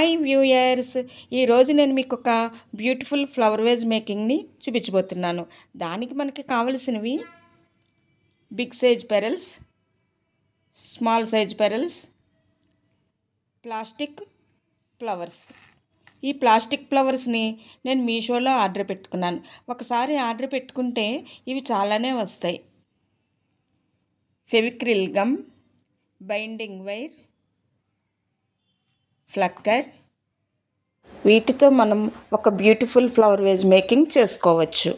Hi viewers ఈరోజు నేను మీకు ఒక బ్యూటిఫుల్ ఫ్లవర్ వేజ్ మేకింగ్ని చూపించబోతున్నాను. దానికి మనకి కావలసినవి big size pearls small size pearls plastic flowers. ఈ ప్లాస్టిక్ ఫ్లవర్స్ని నేను మీషోలో ఆర్డర్ పెట్టుకున్నాను. ఒకసారి ఆర్డర్ పెట్టుకుంటే ఇవి చాలానే వస్తాయి. ఫెవిక్రిల్ గమ్ బైండింగ్ వైర్ ఫ్లక్కర్ వీటితో మనం ఒక బ్యూటిఫుల్ ఫ్లవర్ వేజ్ మేకింగ్ చేసుకోవచ్చు.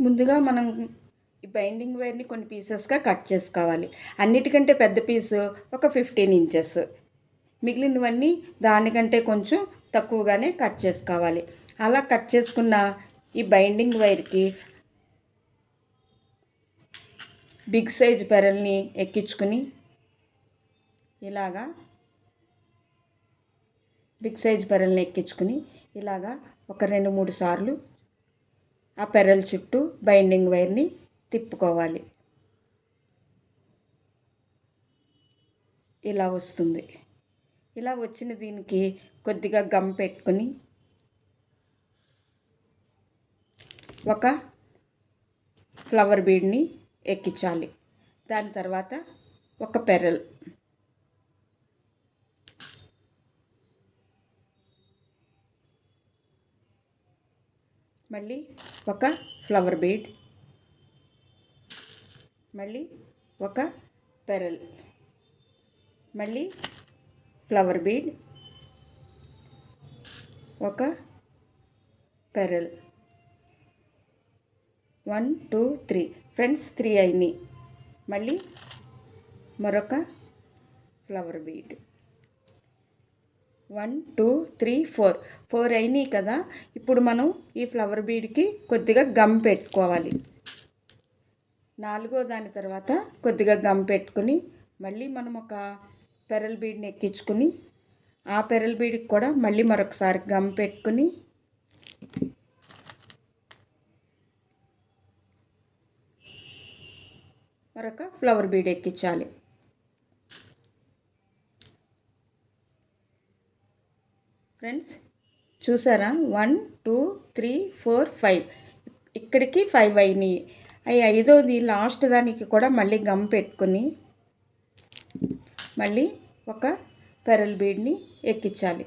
ముందుగా మనం ఈ బైండింగ్ వైర్ని కొన్ని పీసెస్గా కట్ చేసుకోవాలి. అన్నిటికంటే పెద్ద పీసు ఒక ఫిఫ్టీన్ ఇంచెస్ మిగిలినవన్నీ దానికంటే కొంచెం తక్కువగానే కట్ చేసుకోవాలి. అలా కట్ చేసుకున్న ఈ బైండింగ్ వైర్కి బిగ్ సైజ్ పెరల్ని ఎక్కించుకుని ఇలాగా బిగ్ సైజ్ పెరల్ని ఎక్కించుకుని ఇలాగా ఒక రెండు మూడు సార్లు ఆ పెరల్ చుట్టూ బైండింగ్ వైర్ని తిప్పుకోవాలి. ఇలా వస్తుంది. ఇలా వచ్చిన దీనికి కొద్దిగా గమ్ పెట్టుకుని ఒక ఫ్లవర్ బీడ్ని ఎక్కించాలి. దాని తర్వాత ఒక పెరల్. మళ్ళీ ఒక ఫ్లవర్ బీడ్ మళ్ళీ ఒక పెరల్. మళ్ళీ ఫ్లవర్ బీడ్ ఒక pearl. One two three friends three అయినాయి మళ్ళీ మరొక flower bead one two three four. Four అయినాయి కదా. ఇప్పుడు మనం ఈ ఫ్లవర్ బీడ్కి కొద్దిగా గమ్ పెట్టుకోవాలి. నాలుగో దాని తర్వాత కొద్దిగా గమ్ పెట్టుకుని మళ్ళీ మనం ఒక పెరల్ బీడ్ని ఎక్కించుకుని ఆ పెరల్ బీడ్కి కూడా మళ్ళీ మరొకసారి గమ్ పెట్టుకుని మరొక ఫ్లవర్ బీడ్ ఎక్కించాలి. ఫ్రెండ్స్ చూసారా? One two three four five ఇక్కడికి ఫైవ్ అయినాయి. అవి ఐదోది లాస్ట్ దానికి కూడా మళ్ళీ గమ్ పెట్టుకుని మళ్ళీ ఒక పెరల్ బీడ్ని ఎక్కించాలి.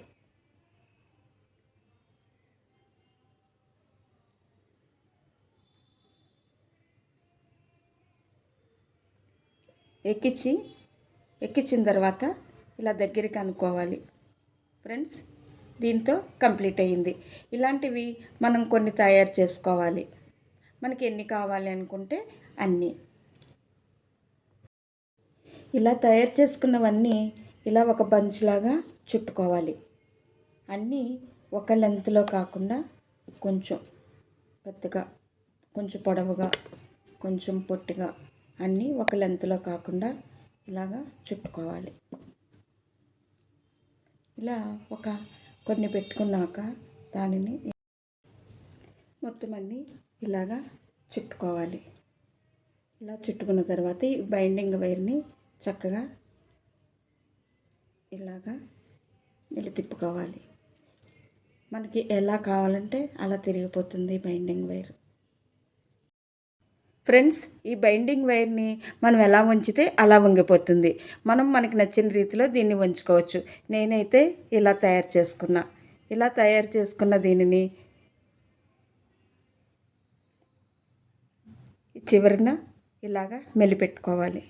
ఎక్కించి ఎక్కించిన తర్వాత ఇలా దగ్గరికి అనుకోవాలి. ఫ్రెండ్స్ దీంతో కంప్లీట్ అయ్యింది. ఇలాంటివి మనం కొన్ని తయారు చేసుకోవాలి. మనకి ఎన్ని కావాలి అనుకుంటే అన్నీ. ఇలా తయారు చేసుకున్నవన్నీ ఇలా ఒక బంచ్ లాగా చుట్టుకోవాలి. అన్నీ ఒక లెంత్లో కాకుండా కొంచెం పెద్దగా కొంచెం పొడవుగా కొంచెం పొట్టిగా అన్నీ ఒక లెంత్లో కాకుండా ఇలాగా చుట్టుకోవాలి. ఇలా ఒక కొన్ని పెట్టుకున్నాక దానిని మొత్తం అన్నీ ఇలాగా చుట్టుకోవాలి. ఇలా చుట్టుకున్న తర్వాత ఈ బైండింగ్ వైర్ని చక్కగా ఇలాగా నిలు తిప్పుకోవాలి మనకి ఎలా కావాలంటే అలా తిరిగిపోతుంది బైండింగ్ వైర్. ఫ్రెండ్స్ ఈ బైండింగ్ వైర్ని మనం ఎలా ఉంచితే అలా వంగిపోతుంది. మనం మనకి నచ్చిన రీతిలో దీన్ని ఉంచుకోవచ్చు నేనైతే ఇలా తయారు చేసుకున్నా. ఇలా తయారు చేసుకున్న దీనిని చివరిన ఇలాగా మెలిపెట్టుకోవాలి.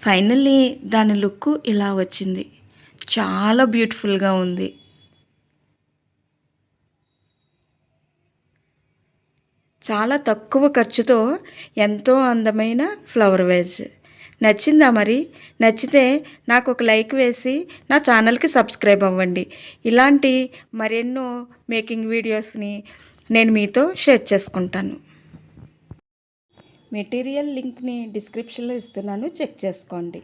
ఫైనల్లీ దాని లుక్ ఇలా వచ్చింది. చాలా బ్యూటిఫుల్గా ఉంది. చాలా తక్కువ ఖర్చుతో ఎంతో అందమైన ఫ్లవర్ వేజ్ నచ్చిందా మరి? నచ్చితే నాకు ఒక లైక్ వేసి నా ఛానల్కి సబ్స్క్రైబ్ అవ్వండి. ఇలాంటి మరెన్నో మేకింగ్ వీడియోస్ని నేను మీతో షేర్ చేసుకుంటాను. మెటీరియల్ లింక్ని డిస్క్రిప్షన్లో ఇస్తున్నాను. చెక్ చేసుకోండి.